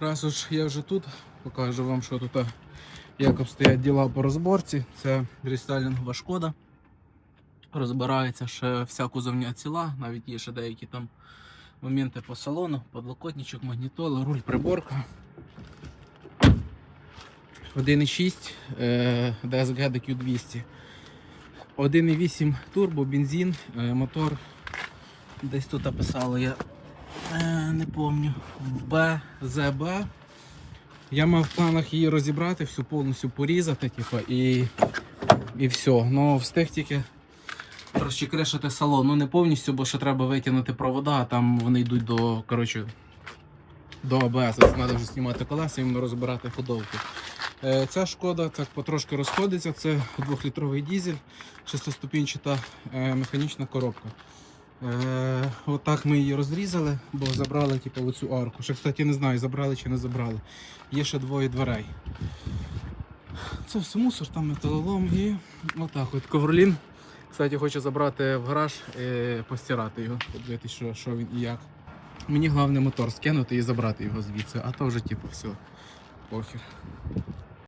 Раз уж я вже тут, покажу вам, що тут а, як обстоять діла по розборці. Це рестайлінгова шкода. Розбирається ще вся кузовня ціла, навіть є ще деякі там моменти по салону, подлокотничок, магнітола, руль, приборка. 1,6 е, DSG DQ200. 1,8 турбо, бензин, е, мотор. Десь тут описали я е, не пам'ятаю. БЗБ. Я мав в планах її розібрати, всю повністю порізати, типу, і, і все. Ну, встиг тільки розчекрешити салон. Ну не повністю, бо ще треба витягнути провода, а там вони йдуть до, коротше, до АБС. Треба вже знімати колеса, іменно розбирати ходовку. Е, Ця шкода так потрошки розходиться. Це 2-літровий дізель, шестиступінчата е, механічна коробка. Е, отак ми її розрізали, бо забрали типу, оцю арку. Ще, кстати, не знаю, забрали чи не забрали. Є ще двоє дверей. Це все мусор, там металолом і отак от ковролін. Кстати, хочу забрати в гараж і постирати його, подивитися, що, що він і як. Мені головне мотор скинути і забрати його звідси, а то вже типу все. Похер.